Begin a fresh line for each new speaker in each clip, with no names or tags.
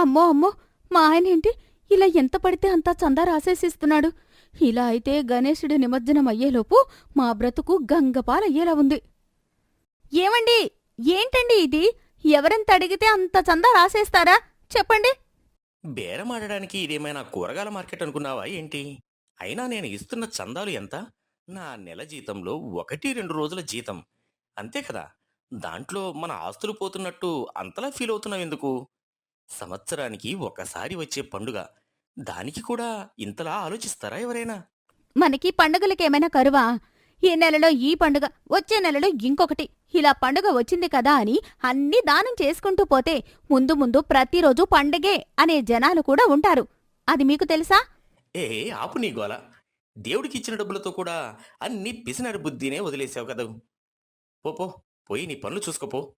అమ్మో అమ్మో మా ఆయన ఏంటి? ఇలా ఎంత పడితే అంతా చందా రాసేసిస్తున్నాడు. ఇలా అయితే గణేశుడి నిమజ్జనం అయ్యేలోపు మా బ్రతుకు గంగపాలయ్యేలా ఉంది. ఏమండి? ఏంటండి ఇది? ఎవరెంత అడిగితే అంత చందా రాసేస్తారా? చెప్పండి.
బేరమాడడానికి ఇదేమైనా కూరగాయల మార్కెట్ అనుకున్నావా ఏంటి? అయినా నేను ఇస్తున్న చందాలు ఎంత? నా నెల జీతంలో ఒకటి రెండు రోజుల జీతం. అంతే కదా? దాంట్లో మన ఆస్తులు పోతున్నట్టు అంతలా ఫీల్ అవుతున్నావు ఎందుకు? సంవత్సరానికి ఒకసారి వచ్చే పండుగ. దానికి కూడా ఇంతలా ఆలోచిస్తారా ఎవరైనా?
మనకి పండుగలకేమైనా కరువా? ఈ నెలలో ఈ పండుగ వచ్చే నెలలో ఇంకొకటి. ఇలా పండుగ వచ్చింది కదా అని అన్నీ దానం చేసుకుంటూ పోతే ముందు ముందు ప్రతిరోజు పండగే అనే జనాలు కూడా ఉంటారు. అది మీకు తెలుసా?
ఏ ఆపు నీ గోల. దేవుడికి ఇచ్చిన డబ్బులతో కూడా అన్ని పిసినారి బుద్ధినే వదిలేసావు కదా. పోపో పోయి నీ పనులు చూసుకోపో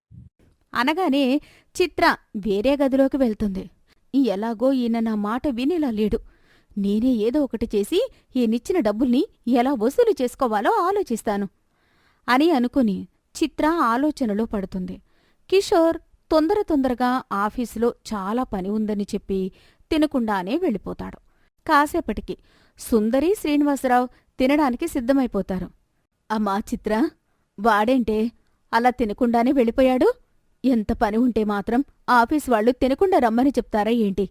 అనగానే చిత్ర వేరే గదిలోకి వెళ్తుంది. ఎలాగో ఈయన నా మాట వినేలా లేడు. నేనే ఏదో ఒకటి చేసి ఈయనిచ్చిన డబ్బుల్ని ఎలా వసూలు చేసుకోవాలో ఆలోచిస్తాను అని అనుకుని చిత్ర ఆలోచనలో పడుతుంది. కిషోర్ తొందర తొందరగా ఆఫీసులో చాలా పని ఉందని చెప్పి తినకుండానే వెళ్ళిపోతాడు. కాసేపటికి సుందరి శ్రీనివాసరావు తినడానికి సిద్ధమైపోతారు. అమ్మా చిత్ర వాడేంటే? అలా తినకుండానే వెళ్ళిపోయాడు? ఎంత పని ఉంటే మాత్రం ఆఫీస్ వాళ్ళు తినకుండా రమ్మని చెప్తారా ఏంటి?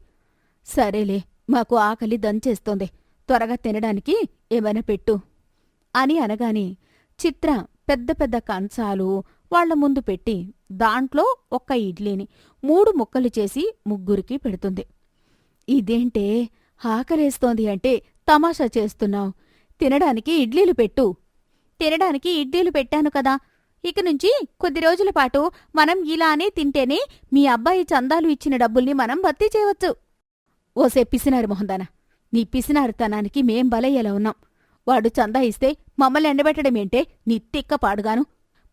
సరేలే మాకు ఆకలి దంచేస్తోంది త్వరగా తినడానికి ఏమైనా పెట్టు. అని అనగానే చిత్ర పెద్ద పెద్ద కంచాలు వాళ్ళ ముందు పెట్టి దాంట్లో ఒక్క ఇడ్లీని మూడు ముక్కలు చేసి ముగ్గురికి పెడుతుంది. ఇదేంటే? ఆకలేస్తోంది అంటే తమాషా చేస్తున్నావు. తినడానికి ఇడ్లీలు పెట్టు. తినడానికి ఇడ్లీలు పెట్టాను కదా. ఇక నుంచి కొద్ది రోజుల పాటు మనం ఇలానే తింటేనే మీ అబ్బాయి చందాలు ఇచ్చిన డబ్బుల్ని మనం భర్తీ చేయవచ్చు. ఓసే పిసినారు మొహందాన. నీ పిసినారుతనానికి మేం బలయ్యేలా ఉన్నాం. వాడు చందా ఇస్తే మమ్మల్ని ఎండబెట్టడమేంటే నీ తిక్క పాడుగాను.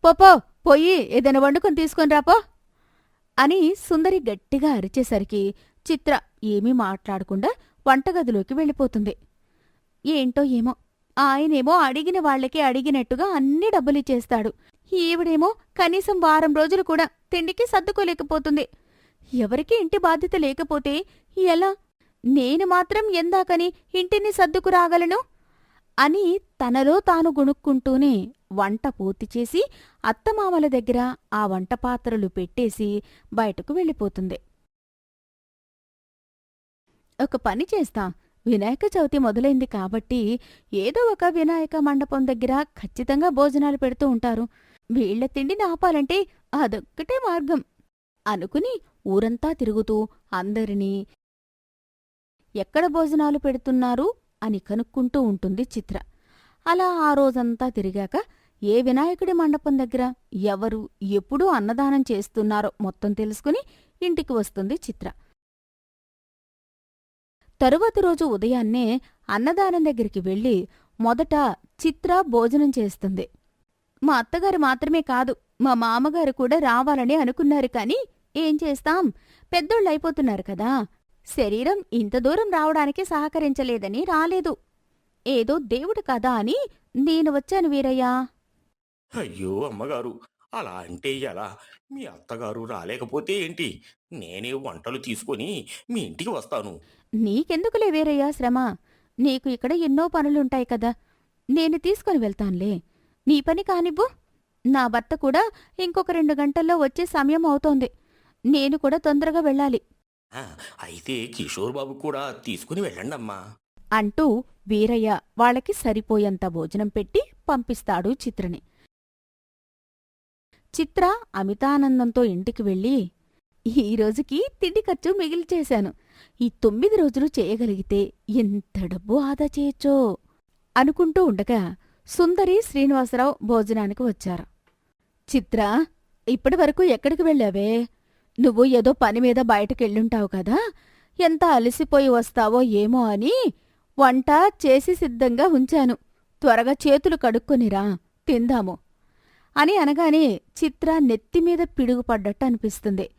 పోపో పోయి ఏదైనా వండుకొని తీసుకొని రాపో అని సుందరి గట్టిగా అరిచేసరికి చిత్ర ఏమీ మాట్లాడకుండా వంటగదిలోకి వెళ్ళిపోతుంది. ఏంటో ఏమో. ఆయనేమో అడిగిన వాళ్ళకి అడిగినట్టుగా అన్ని డబ్బులిచ్చేస్తాడు ఈవిడేమో కనీసం వారం రోజులు కూడా తిండికి సర్దుకోలేకపోతుంది. ఎవరికి ఇంటి బాధ్యత లేకపోతే ఎలా? నేను మాత్రం ఎందాకని ఇంటిని సర్దుకురాగలను? అని తనలో తాను గుణుక్కుంటూనే వంట పూర్తి చేసి అత్తమామల దగ్గర ఆ వంట పాత్రలు పెట్టేసి బయటకు వెళ్ళిపోతుంది. ఒక పని చేస్తా. వినాయక చవితి మొదలైంది కాబట్టి ఏదో ఒక వినాయక మండపం దగ్గర ఖచ్చితంగా భోజనాలు పెడుతూ ఉంటారు. వీళ్ళ తిండిని ఆపాలంటే అదొక్కటే మార్గం. అనుకుని ఊరంతా తిరుగుతూ అందరినీ ఎక్కడ భోజనాలు పెడుతున్నారు అని కనుక్కుంటూ ఉంటుంది చిత్ర. అలా ఆ రోజంతా తిరిగాక ఏ వినాయకుడి మండపం దగ్గర ఎవరు ఎప్పుడూ అన్నదానం చేస్తున్నారో మొత్తం తెలుసుకుని ఇంటికి వస్తుంది చిత్ర. తరువాతి రోజు ఉదయాన్నే అన్నదానం దగ్గరికి వెళ్ళి మొదట చిత్ర భోజనం చేస్తుంది. మా అత్తగారు మాత్రమే కాదు మా మామగారు కూడా రావాలని అనుకున్నారు కాని ఏం చేస్తాం? పెద్దోళ్ళైపోతున్నారు కదా. శరీరం ఇంత దూరం రావడానికి సహకరించలేదని రాలేదు. ఏదో దేవుడు కదా అని నేను వచ్చాను వీరయ్యా.
అయ్యో అమ్మగారు అలా అంటే ఎలా? మీ అత్తగారు రాలేకపోతే ఏంటి? నేనే వంటలు తీసుకొని మీ ఇంటికి వస్తాను.
నీకెందుకులే వీరయ్యా శ్రమ? నీకు ఇక్కడ ఎన్నో పనులుంటాయి కదా. నేను తీసుకుని వెళ్తాన్లే. నీ పని కానివ్వు. నా భర్త కూడా ఇంకొక రెండు గంటల్లో వచ్చే సమయం అవుతోంది. నేను కూడా తొందరగా వెళ్ళాలి.
ఆ, అయితే కిషోర్ బాబు కూడా తీసుకుని వెళ్ళండి అమ్మా
అంటూ వీరయ్య వాళ్ళకి సరిపోయేంత భోజనం పెట్టి పంపిస్తాడు చిత్రని. చిత్ర అమితానందంతో ఇంటికి వెళ్ళి ఈ రోజుకి తిండి ఖర్చు మిగిల్చేశాను. ఈ తొమ్మిది రోజులు చేయగలిగితే ఎంత డబ్బు ఆదా చేయొచ్చో అనుకుంటూ ఉండగా సుందరి శ్రీనివాసరావు భోజనానికి వచ్చారు. చిత్ర ఇప్పటివరకు ఎక్కడికి వెళ్ళావే? నువ్వు ఏదో పని మీద బయటకెళ్ళుంటావు కదా? ఎంత అలసిపోయి వస్తావో ఏమో అని వంట చేసి సిద్ధంగా ఉంచాను. త్వరగా చేతులు కడుక్కొనిరా తిందాము. అని అనగానే చిత్ర నెత్తిమీద పిడుగుపడ్డట్టు అనిపిస్తుంది.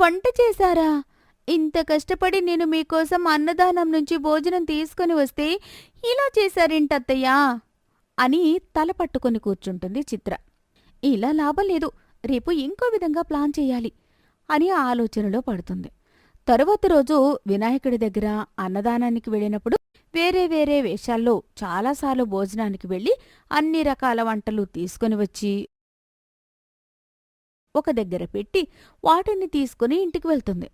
వంట చేశారా? ఇంత కష్టపడి నేను మీకోసం అన్నదానం నుంచి భోజనం తీసుకుని వస్తే ఇలా చేశారేంటత్తయ్యా? అని తల పట్టుకొని కూర్చుంటుంది చిత్ర. ఇలా లాభం లేదు రేపు ఇంకో విధంగా ప్లాన్ చెయ్యాలి అని ఆలోచనలో పడుతుంది. తరువాత రోజు వినాయకుడి దగ్గర అన్నదానానికి వెళ్ళినప్పుడు వేరే వేరే వేషాల్లో చాలాసార్లు భోజనానికి వెళ్ళి అన్ని రకాల వంటలు తీసుకుని వచ్చి ఒక దగ్గర పెట్టి వాటిని తీసుకుని ఇంటికి వెళ్తుంది.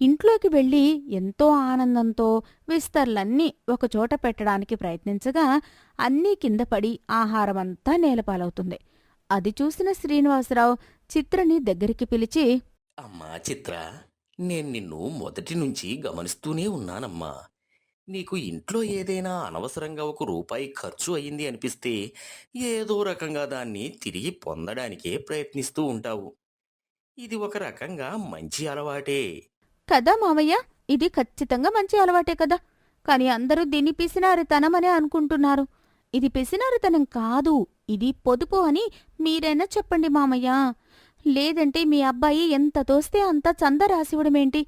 ఇంట్లోకి వెళ్ళి ఎంతో ఆనందంతో విస్తర్లన్నీ ఒకచోట పెట్టడానికి ప్రయత్నించగా అన్నీ కింద పడి ఆహారమంతా నేలపాలవుతుంది. అది చూసిన శ్రీనివాసరావు చిత్రని దగ్గరికి పిలిచి
అమ్మా చిత్ర నేను నిన్ను మొదటి నుంచి గమనిస్తూనే ఉన్నానమ్మా. నీకు ఇంట్లో ఏదైనా అనవసరంగా ఒక రూపాయి ఖర్చు అయింది అనిపిస్తే ఏదో రకంగా దాన్ని తిరిగి పొందడానికే ప్రయత్నిస్తూ ఉంటావు. ఇది ఒక రకంగా మంచి అలవాటే.
కదా మామయ్య ఇది ఖచ్చితంగా మంచి అలవాటే కదా. కాని అందరూ దీన్ని పిసినారితనమనే అనుకుంటున్నారు. ఇది పిసినారితనం కాదు ఇది పొదుపు అని మీరైనా చెప్పండి మామయ్య. లేదంటే మీ అబ్బాయి ఎంత తోస్తే అంత చందరాశివడమేంటి?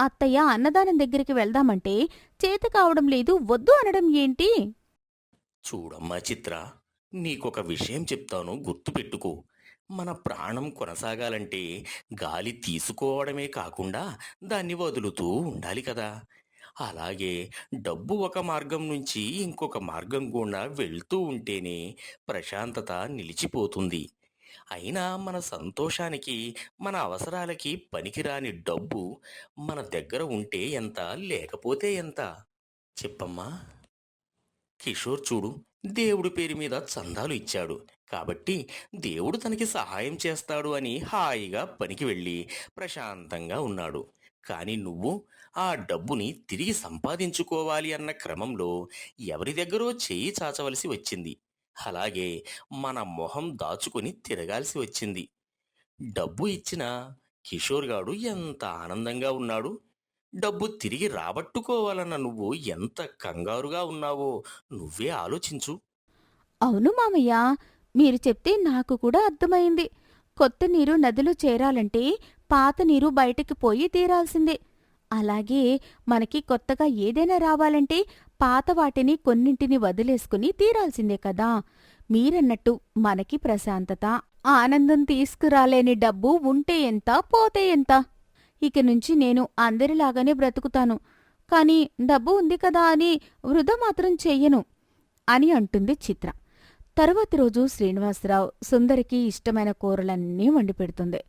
అత్తయ్య అన్నదానం దగ్గరికి వెళ్దామంటే చేత కావడం లేదు వద్దు అనడం ఏంటి?
చూడమ్మా చిత్ర నీకొక విషయం చెప్తాను గుర్తుపెట్టుకో. మన ప్రాణం కొనసాగాలంటే గాలి తీసుకోవడమే కాకుండా దాన్ని వదులుతూ ఉండాలి కదా. అలాగే డబ్బు ఒక మార్గం నుంచి ఇంకొక మార్గం గుండా వెళ్తూ ఉంటేనే ప్రశాంతత నిలిచిపోతుంది. అయినా మన సంతోషానికి మన అవసరాలకి పనికిరాని డబ్బు మన దగ్గర ఉంటే ఎంత లేకపోతే ఎంత? చెప్పమ్మా. కిషోర్ చూడు దేవుడి పేరు మీద చందాలు ఇచ్చాడు. కాబట్టి దేవుడు తనకి సహాయం చేస్తాడు అని హాయిగా పనికి వెళ్ళి ప్రశాంతంగా ఉన్నాడు. కానీ నువ్వు ఆ డబ్బుని తిరిగి సంపాదించుకోవాలి అన్న క్రమంలో ఎవరి దగ్గరో చేయి చాచవలసి వచ్చింది. అలాగే మన మొహం దాచుకుని తిరగాల్సి వచ్చింది. డబ్బు ఇచ్చిన కిషోర్ గాడు ఎంత ఆనందంగా ఉన్నాడు. డబ్బు తిరిగి రాబట్టుకోవాలన్న నువ్వు ఎంత కంగారుగా ఉన్నావో నువ్వే ఆలోచించు.
అవును మామయ్య మీరు చెప్తే నాకు కూడా అర్థమైంది. కొత్త నీరు నదిలో చేరాలంటే పాత నీరు బయటకు పోయి తీరాల్సిందే. అలాగే మనకి కొత్తగా ఏదైనా రావాలంటే పాత వాటిని కొన్నింటిని వదిలేసుకుని తీరాల్సిందే కదా. మీరన్నట్టు మనకి ప్రశాంతత ఆనందం తీసుకురాలేని డబ్బు ఉంటే ఎంత పోతే ఎంత? ఇక నుంచి నేను అందరిలాగానే బ్రతుకుతాను. కాని డబ్బు ఉంది కదా అని వృధా మాత్రం చెయ్యను అని అంటుంది చిత్ర. తరువాతి రోజు శ్రీనివాసరావు సుందరికి ఇష్టమైన కూరలన్నీ వండి పెడుతుంది.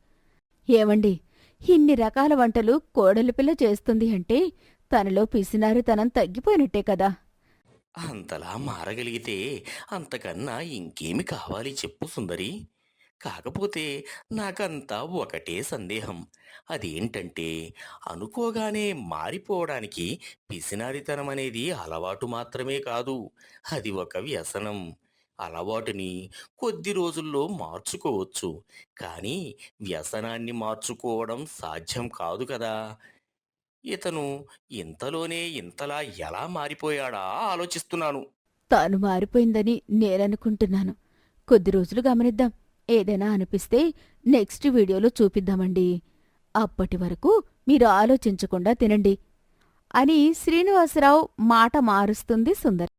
ఏవండి ఇన్ని రకాల వంటలు కోడలి పిల్ల చేస్తుంది అంటే తనలో పిసినారితనం తగ్గిపోయినట్టే కదా.
అంతలా మారగలిగితే అంతకన్నా ఇంకేమి కావాలి చెప్పు సుందరి. కాకపోతే నాకంతా ఒకటే సందేహం. అదేంటంటే అనుకోగానే మారిపోవడానికి పిసినారితనం అనేది అలవాటు మాత్రమే కాదు అది ఒక వ్యసనం. అలవాటుని కొద్ది రోజుల్లో మార్చుకోవచ్చు కానీ వ్యసనాన్ని మార్చుకోవడం సాధ్యం కాదు కదా. ఇతను ఇంతలోనే ఇంతలా ఎలా మారిపోయాడా ఆలోచిస్తున్నాను.
తాను మారిపోయిందని నేననుకుంటున్నాను. కొద్ది రోజులు గమనిద్దాం. ఏదైనా అనిపిస్తే నెక్స్ట్ వీడియోలో చూపిద్దామండి. అప్పటి వరకు మీరు ఆలోచించకుండా తినండి అని శ్రీనివాసరావు మాట మారుస్తుంది సుందరి